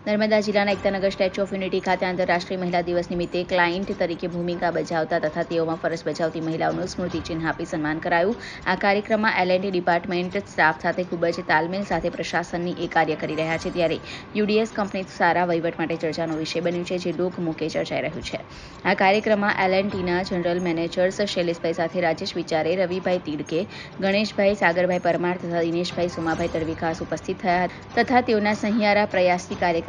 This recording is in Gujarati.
નર્મદા જિલ્લાના એકતાનગર સ્ટેચ્યુ ઓફ યુનિટી ખાતે આંતરરાષ્ટ્રીય મહિલા દિવસ નિમિત્તે ક્લાયન્ટ તરીકે ભૂમિકા બજાવતા તથા તેઓમાં ફરજ બજાવતી મહિલાઓનું સ્મૃતિચિહ્ન આપી સન્માન કરાયું. આ કાર્યક્રમમાં એલએનડી ડિપાર્ટમેન્ટ સ્ટાફ સાથે ખૂબ જ તાલમેલ સાથે પ્રશાસનની એ કાર્ય કરી રહ્યા છે. ત્યારે યુડીએસ કંપની સારા વહીવટ માટે ચર્ચાનો વિષય બન્યું છે, જે લોકમુખે ચર્ચાઈ રહ્યું છે. આ કાર્યક્રમમાં એલએનટીના જનરલ મેનેજર્સ શૈલેષભાઈ સાથે રાજેશ વિચારે, રવિભાઈ તીડકે, ગણેશભાઈ સાગરભાઈ પરમાર તથા દિનેશભાઈ સોમાભાઈ તડવી ખાસ ઉપસ્થિત થયા તથા તેઓના સહિયારા પ્રયાસથી કાર્યક્રમ